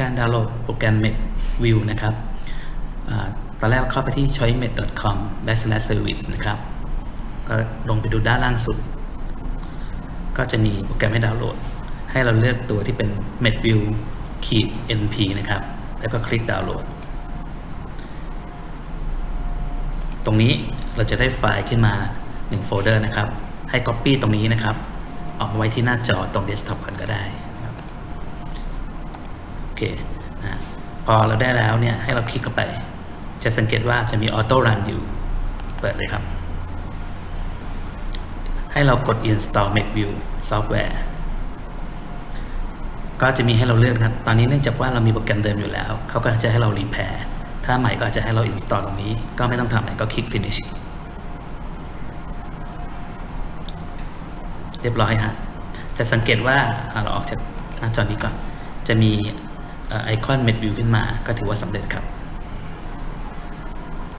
การดาวน์โหลดโปรแกรม MedView นะครับอตอนแรกเข้าไปที่ choicemed.com/service นะครับ ก็ลงไปดูด้านล่างสุด ก็จะมีโปรแกรมให้ดาวน์โหลด ให้เราเลือกตัวที่เป็น MedView ขีด NP นะครับ แล้วก็คลิกดาวน์โหลด ตรงนี้เราจะได้ไฟล์ขึ้นมา1โฟลเดอร์นะครับ ให้ Copy ตรงนี้นะครับ ออกมาไว้ที่หน้าจอตรงเดสก์ท็อปกันก็ได้ เคนะพอเราได้แล้วเนี่ยให้เราคลิกเข้าไป จะสังเกตว่าจะมีออโต้รันอยู่เปิดเลยครับ ให้เรากด install MakeView software ก็จะมีให้เราเลือกครับ ตอนนี้เนื่องจากว่าเรามีโปรแกรมเดิมอยู่แล้ว เขาก็จะให้เรารีแพร์ถ้าใหม่ก็อาจจะให้เรา install ตรงนี้ ก็ไม่ต้องทำอะไรก็คลิก finish เรียบร้อยฮะจะสังเกตว่าเราออกจากหน้าจอนี้ก่อน จะมี ไอคอนเมดวิวขึ้นมา ก็ถือว่าสำเร็จครับ